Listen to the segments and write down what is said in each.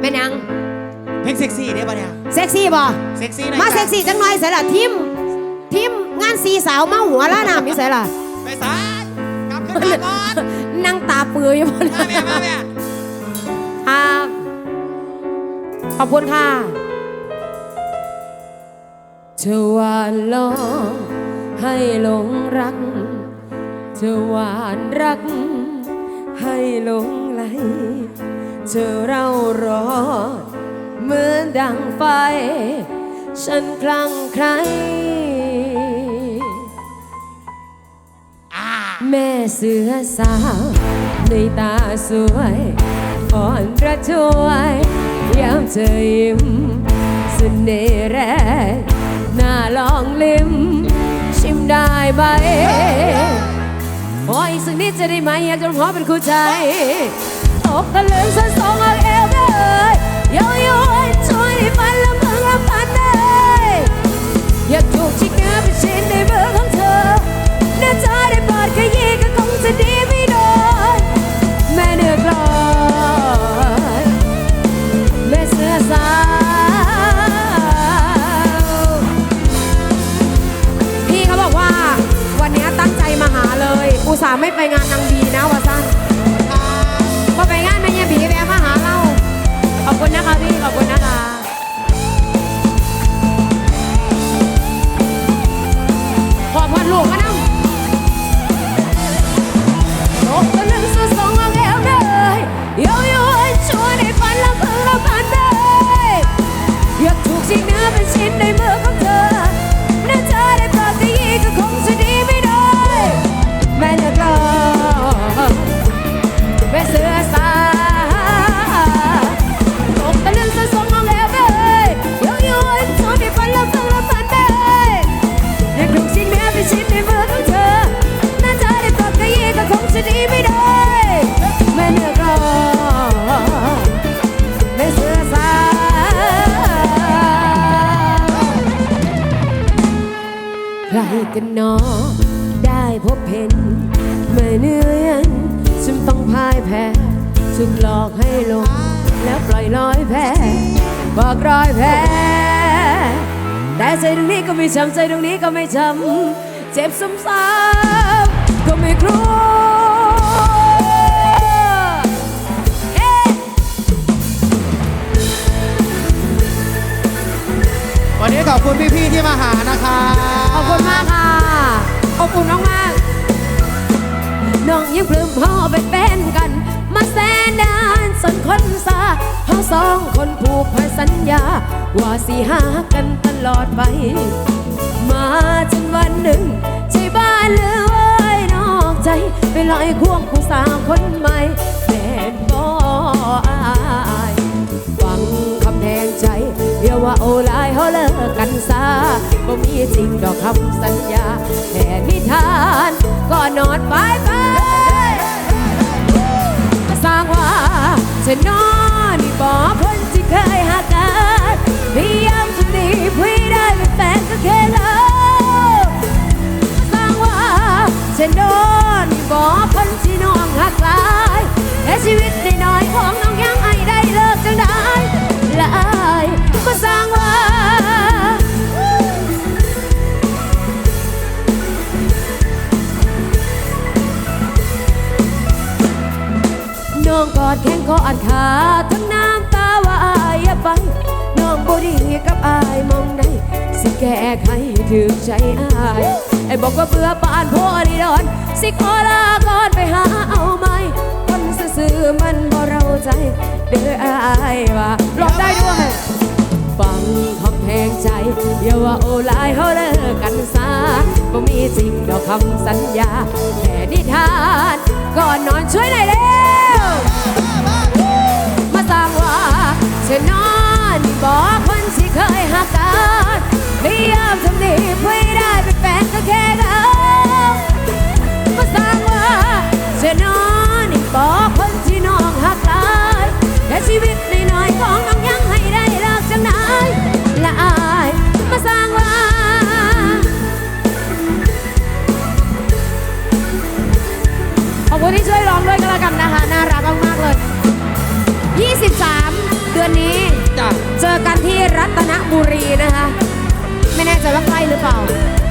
แม่นยังเพลงเซ็กซี่เนี่ยปะเนี่ยเซ็กซี่บ่เซ็กซี่หน่อยมาจ้ะเซ็กซี่จังหน่อยใส่ละทิมทิมงานสีสาวเมาหัวล่าน้ำอยู่ใส่ละไปสายกลับขึ้นมาก่อนนั่งตาเปื่อยอยู่บนมาแม่มาแม่ครับขอบคุณค่ะเธอหวานลองให้หลงรักเธอหวานรัก ให้หลงไหล เธอเรารอเหมือนดังไฟ ฉันคลั่งใคร แม่เสือสาวในตาสวยอ่อนระทวยยามเธอยิ้มเสน่ห์แรงน่าลองลิ้ม ชิมได้ไหมโอ้ยสักนิดจะได้ไหมอยากจะร้องเป็นคู่ใจ ตกตะลึงสันสองเอาเอวเลยโยโย่ช่วยให้มันละมึงละพันเลยอยากถูกชิกเนื้อเป็นชิ้นในมือของเธอหน้าจอได้เปิดขยี้ก็คงจะดีไม่โดนแม่เนื้อกลอยแม่เสื้อสาวพี่เขาบอกว่าวันนี้ตั้งใจมาหาเลย อุตส่าห์ไม่ไปงานนางบีนะวัน อบคุณนะคะพี่ ขอบคุณนะคะ ขอบคุณลูกมานั่งตกตะลึงสุดสองเอาแก้วเลยเยโย่ชวนให้ฝันละพึ่งละพันเลยอยากถูกสิ่งเนื้อเป็นชิ้นใน แพ้ถูกหลอกให้หลง แล้วปล่อยลอยแพ้บอกรอยแพ้แต่ใจตรงนี้ก็ไม่ช้ำใจตรงนี้ก็ไม่ช้ำเจ็บซ้ำๆก็ไม่ครัวเอ๊ะวันนี้ขอบคุณพี่ๆที่มาหานะคะ ขอบคุณมากค่ะ ขอบคุณน้องมากๆ น้องยังเพิ่มพ่อเป็นแฟนกัน มาแสนดานสนคนซาเขาสองคนผูกพันสัญญา ว่าสิหากันตลอดไป มาจนวันหนึ่งใจบ้านเลยนอกใจ ไปลอยควงผู้สาวคนใหม่แฟน ลายเขาเลิกกันซาบ่มีจริงดอกคำสัญญาแค่นิทานก็นอนไปไปสร้างว่าจะนอนนี่บอกคนที่เคยหักกันพยายามจะหนีพี่ได้เป็นแฟนก็แค่เราสร้างว่าจะโดนบอกคนที่น้องหักหลายแต่ชีวิตในน้อยของน้องยังไอได้เลิกจังได้ละอายก็สร้าง องกอดแข้งคออัดขาทั้งน้ำตาว่าอายอย่าไปน้องบ่ดีกับอายมองได้สิแก้ไขให้ถึงใจอายไอ้บอกว่าเบื่อปานพ่อีดอน สิขอลาก่อนไปหาเอาไหมคนซื่อมันบ่เราใจ เด้ออายว่าร้องได้ด้วย ฟังคำแพงใจอย่าว่าโอไลายเขาเลิกกันซาบ่มีจริงดอกคำสัญญาแค่นิทาน ก่อนนอนช่วยหน่อยเร็ว มาสร้างว่าเธอนอนบอกคนที่เคยหักกันพยายามทำดีเพื่อได้เป็นแฟนก็แค่เรามาสร้างว่าเธอนอนบอกคนที่น้องหักหลายแต่ชีวิตในน้อยๆของ ขอบคุณที่ช่วยร้องด้วยกันแล้วกันนะคะ น่ารักมากๆเลย 23 เดือนนี้จ้ะเจอกันที่รัตนบุรีนะคะ ไม่แน่ใจว่าใกล้หรือเปล่า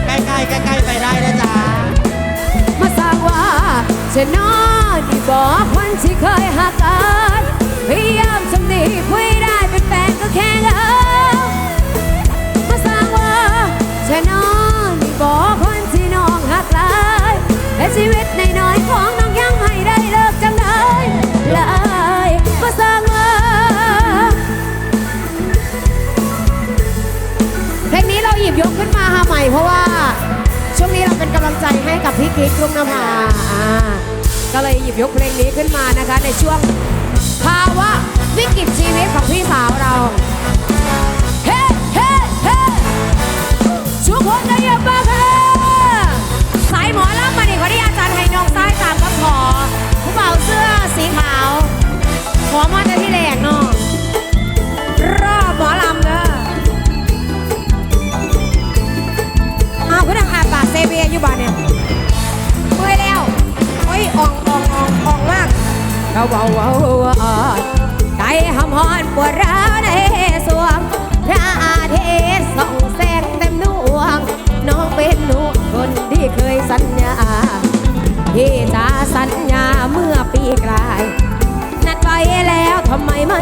ใกล้ๆใกล้ๆไปได้นะจ๊ะมาสร้างว่าจะนอนที่บอกคนที่เคยหักกันพยายามสำนีคุยได้เป็นแฟนก็แค่เงามาสร้างว่าจะนอนที่บอกคนที่น้องหักหลายและชีวิตในน้อยๆของน้องยังให้ ได้เลิกจังได้เลยมาสร้างว่าเพลงนี้เราหยิบยกขึ้นมาใหม่เพราะว่า ช่วงนี้เราเป็นกำลังใจให้กับพี่กิ๊กลุงนภาอ่าก็เลยหยิบยกเพลงนี้ขึ้นมานะคะ ในช่วงภาวะวิกฤตชีวิตของพี่สาวเราเฮ้เฮ้เฮ้ชุกคนจะเยอะมากค่ะสายหมอลำมาดิขอที่อาจารย์ให้น้องซ้ายตามคำของ บาเสื้อสีขาว ขอมาแต่ที่แรกเนาะรอบหมอลำเด้ออ้าคุณทางอาปากเซเบียอยู่บ้านเนี่ยเมื่อยแล้วโอ้ยอ่องอ่องอ่องอ่องมากเราเบาเบาใจหำหอนปวดร้าวในสวงพระอาทิตย์ส่องแสงเต็มดวง น้องเป็นหนูคนที่เคยสัญญา ที่จาสัญญาเมื่อปีกลาย นัดไว้แล้วทำไมไม่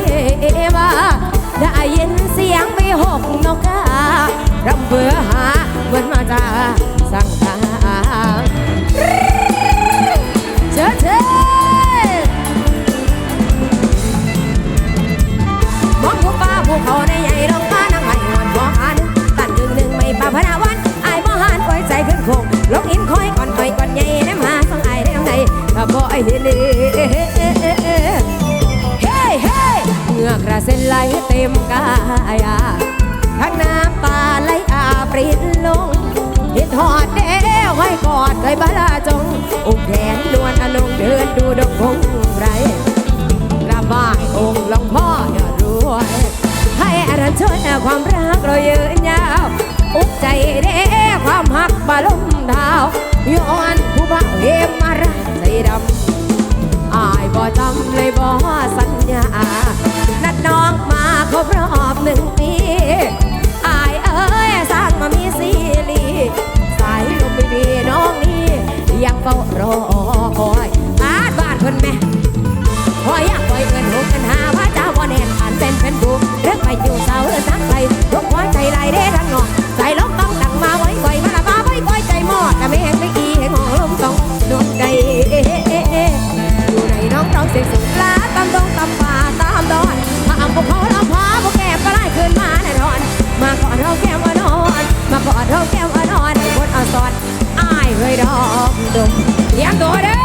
มาได้ยินเสียงไปหกนกการำเบื่อหาเหมือนมาจา เห็นเฮ้เฮ้เหงือกระเซ็นไหลเต็มกายทั้งน้ำตาไหลอาปรินลงเห็นหอดเด้วไว้กอดเคยบาลาจง อุ้มแขนนวลอนงเดินดูดงพงไรกราบไหว้องค์หลวงพ่ออย่ารวย ให้อารันชนความรักเราเยืนยา ไหลเด้ทั้งนอกใจลบต้องดังมาไว้ไว้มาละมาไว้ไว้ใจหมอดแต่ไม่เห็นไม่อีเห็นหองลมต้องดวงใจอยู่ในน้องร้องเสียงสุดลาตามดงตามป่าตามดอนพาพวกเขาลำพาพวกแก้มก็ไล่คืนมาแน่นอน มาก่อนเราแก้มมานอนมาก่อนเราแก้มมานอนบนอาสอนอายเคยดอกดมเตรียมตัวเด้อ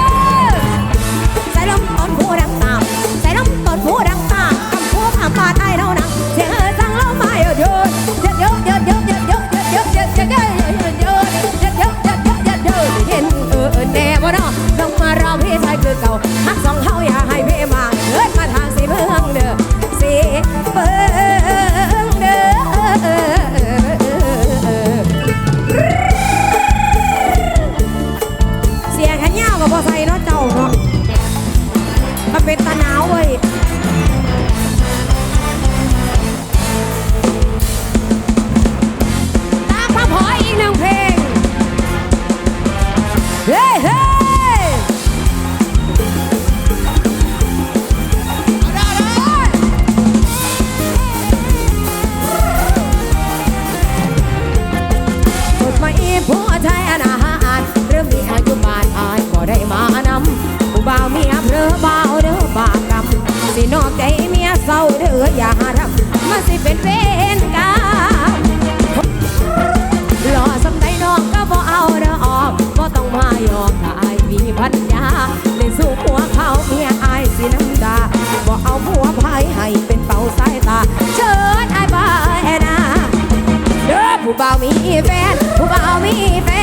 อย่าหาทำมันสิเป็นเวรกรรมหล่อสำใดน้องก็บ่เอาเด้อออกบ่ต้องมายอมถ้าอายมีพัญญาในสู้ผัวเขาเมียอายสิน้ำตาบ่เอาผัวพายให้เป็นเป่าสายตา เชิญอายไปนะเด้อผู้บ่าวมีแฟนผู้บ่าวมีแฟน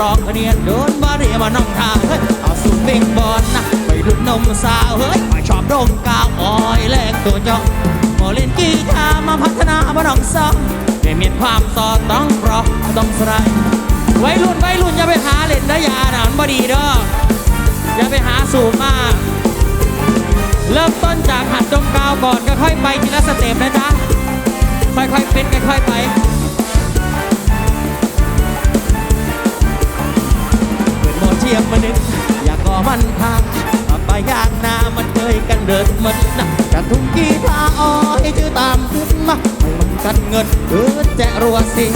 รองเนียนโดนบ่รีมาน้องทางเฮ้ยเอาสุดเบ่งบอลนะไปลุดนมสาวเฮ้ยไปชอบร่มกาวอ้อยแลกตัวจอกมอเล่นกีตาร์มาพัฒนาบ่น้องซองเมียวมีความซอต้องปรอกต้องสไลไว้รุ่นไว้รุ่นอย่าไปหาเล่นได้ยาหนานบ่ดีเด้ออย่าไปหาสูบมากเริ่มต้นจากหัดดมกาวก่อนค่อยไปทีละสเต็ปนะจ๊ะค่อยๆเป็นค่อยๆไปียมมนิดอยากก่อมันทางมาไปยากนามันเคยกันเดินมันนะกันทุ่งกีตาอ้อยชื่อตามขึ้นมาให้มันกันเงินเดินแจรัวสิ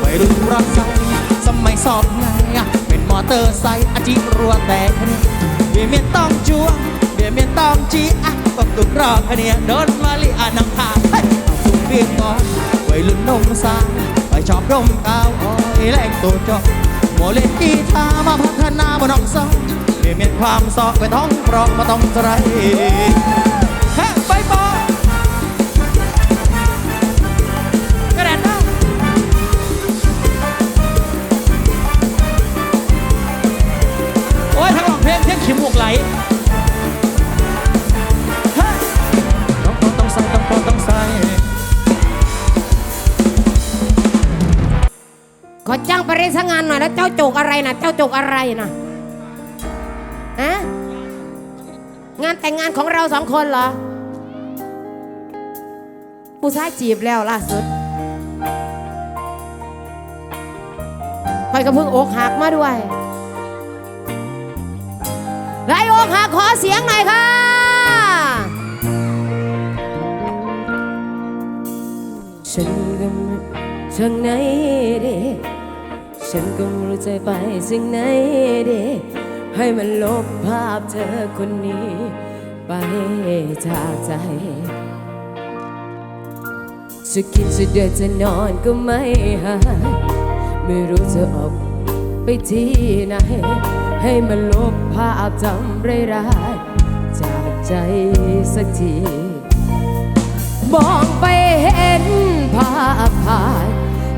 ไปรุ่รักใสสมัยสอบไงเป็นมอเตอร์ไซค์อาจีพรัวแต่เบียเมียนต้องจ้วงเบียเมียนต้องจีอะปกตุกรอคเนียโดนมาลีอานังทาเฮ้ยเอาสุเรียกก่อนไว้รุ่นนมสาไปชอบร่มกาวอ้อยแรงตัวจอ โมเล่นกีตาร์มาพัฒนาบนน้องซองเปลี่ยนเมียนความซอกไปท้องเพราะมาต้องไรฮ้ไปปอกระแดดน้ำโอ้ยทั้งร้องเพลงเพียงขี้มูกไหลฮ้ต้องต้องต้องใส่ต้องต้องต้องใส่ ขอจ้างไปเรีสงานหน่อยแล้วเจ้าโจกอะไรนะเจ้าโจกอะไรนะอะงานแต่งงานของเราสองคนเหรอผู้ชายจีบแล้วล่าสุดไปก็เพิ่งอกหักมาด้วยไล่อกหักขอเสียงหน่อยค่ะ ฉันก็ไม่ช่างไหนดี ฉันก็ไม่รู้จะไปสิ่งไหนดีให้มันลบภาพเธอคนนี้ ไปจากใจจะกินจะเดินจะนอนก็ไม่หายไม่รู้จะออกไปที่ไหน ให้มันลบภาพจำร้ายจากใจสักที มองไปเห็นภาพถ่าย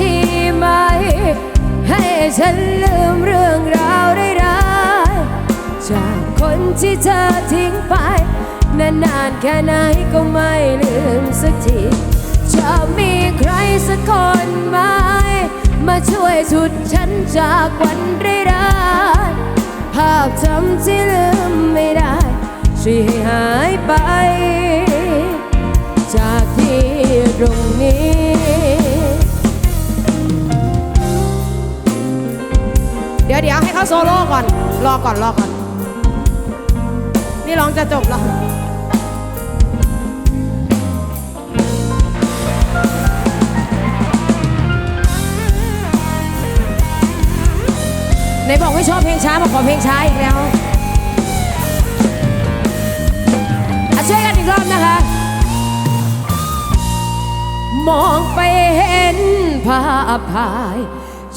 กวิธีไหม ให้ฉันลืมเรื่องราวร้ายๆจากคนที่เธอทิ้งไป นานๆแค่ไหนก็ไม่ลืมสักทีจะมีใครสักคนไหม มาช่วยฉุดฉันจากวันร้ายๆภาพจำที่ลืมไม่ได้ช่วยให้หายไป จากที่ตรงนี้ เดี๋ยวให้เขาโซโล่ก่อน รอก่อนรอก่อน นี่ร้องจะจบแล้วในบอกไม่ชอบเพลงช้ามาขอเพลงช้าอีกแล้วอะช่วยกันอีกรอบนะคะ มองไปเห็นภาพถ่าย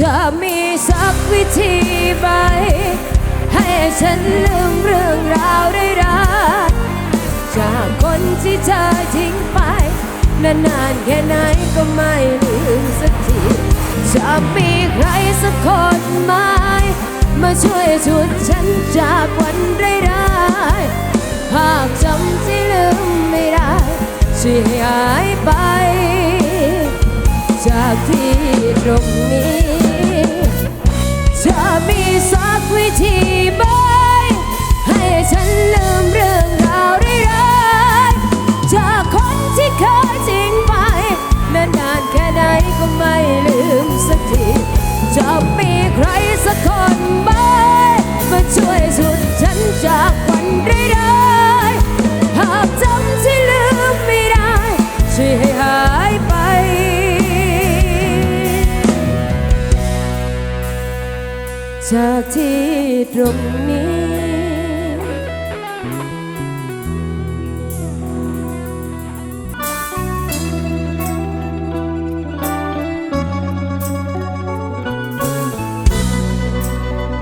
จะมีสักวิธีไหม ให้ฉันลืมเรื่องราวร้ายๆจากคนที่เธอทิ้งไป นานๆแค่ไหนก็ไม่ลืมสักที จะมีใครสักคนไหม มาช่วยฉุดฉันจากวันร้ายๆภาพจำที่ลืมไม่ได้ช่วยหายไป จากที่ตรงนี้ จากที่ตรงนี้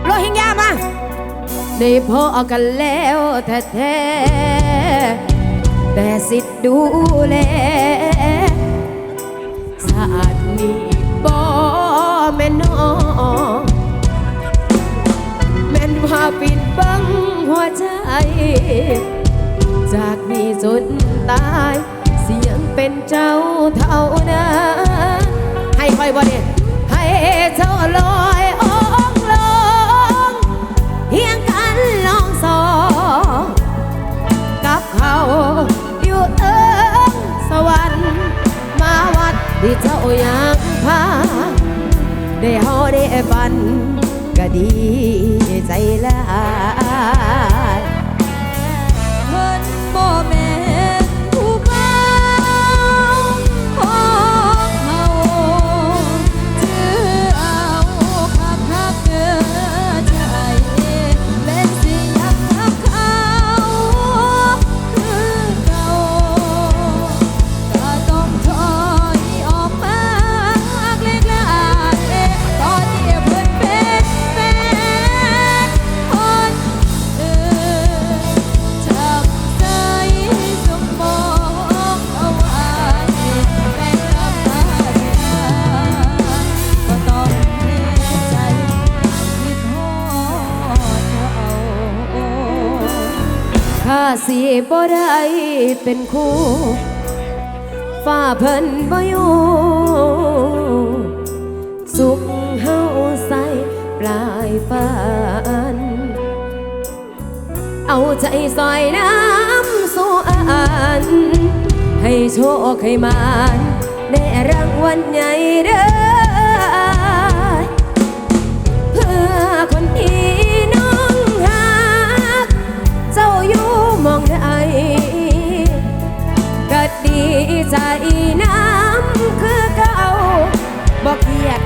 โรฮิงญามา ได้พอกันแล้วแท้ๆแต่สิทธิ์ดูแลสะอาดนี้บ่แม่นอ ปิดบังหัวใจ จากนี้จนตาย เสียงเป็นเจ้าเท่านั้นให้คอยบ่เนี่ยให้เจ้าลอยองลงเฮียงกันลองสองกับเขาอยู่เอิงสวรรค์มาวัดที่เจ้ายังพาได้ฮอได้ฝัน ก็ดีใจละเพิ่นบ่แม่ สิบ่ได้เป็นคู่ฟ้าเพิ่นบ่อยู่สุขเฮาใส่ปลายฝันเอาใจซอยน้ำสู่อัน ให้โชคให้มานได้รางวัลใหญ่เด้อ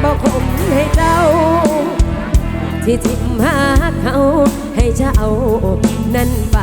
บอกเกียดบอกขมให้เจ้า ที่ทิมหาเขาให้เจ้า นั้นไป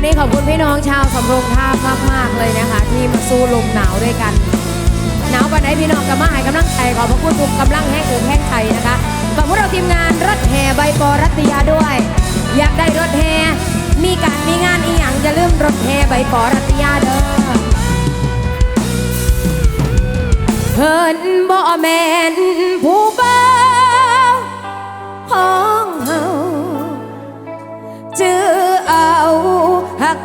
วันนี้ขอบคุณพี่น้องชาวสำโรงทาบมาก ๆ เลยนะคะ ที่มาสู้ลมหนาวด้วยกัน หนาววันไหนพี่น้องก็มาให้กำลังใจขอบพระคุณทุกกำลังแห้งอกแห้งใจนะคะฝากพวกเราทีมงานรถแห่ใบปอรัตยาด้วย อยากได้รถแห่มีการมีงานอีหยังจะลืมรถแห่ใบปอรัตยาเด้อเพิ่นบ่แมนผู้บ่าวของเฮา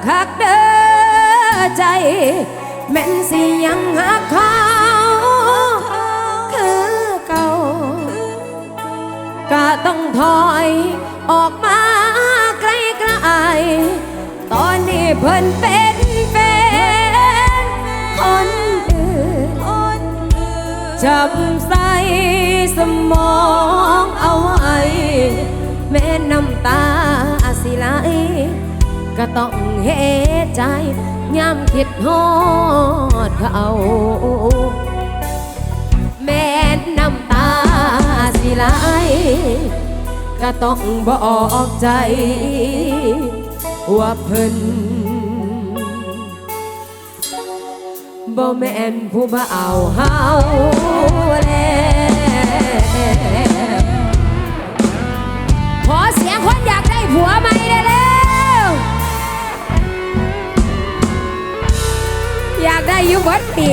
หักเด้อใจแม่นสิยังหักเขาคือเก่าก็ต้องถอยออกมาไกลไกลตอนนี้เพิ่นเป็นแฟนคนอื่นจำใส่สมองเอาไว้แม่น้ำตาสิไหล ก็ต้องเฮใจย้ำคิดฮอดเขาแม่น้ำตาสิไหลก็ต้องบอกใจ ว่าเพิ่นบ่แม่นผู้บ่าวเฮาแล้วขอเสียงคนอยากได้ผัวใหม อยากได้อยู่เบดปี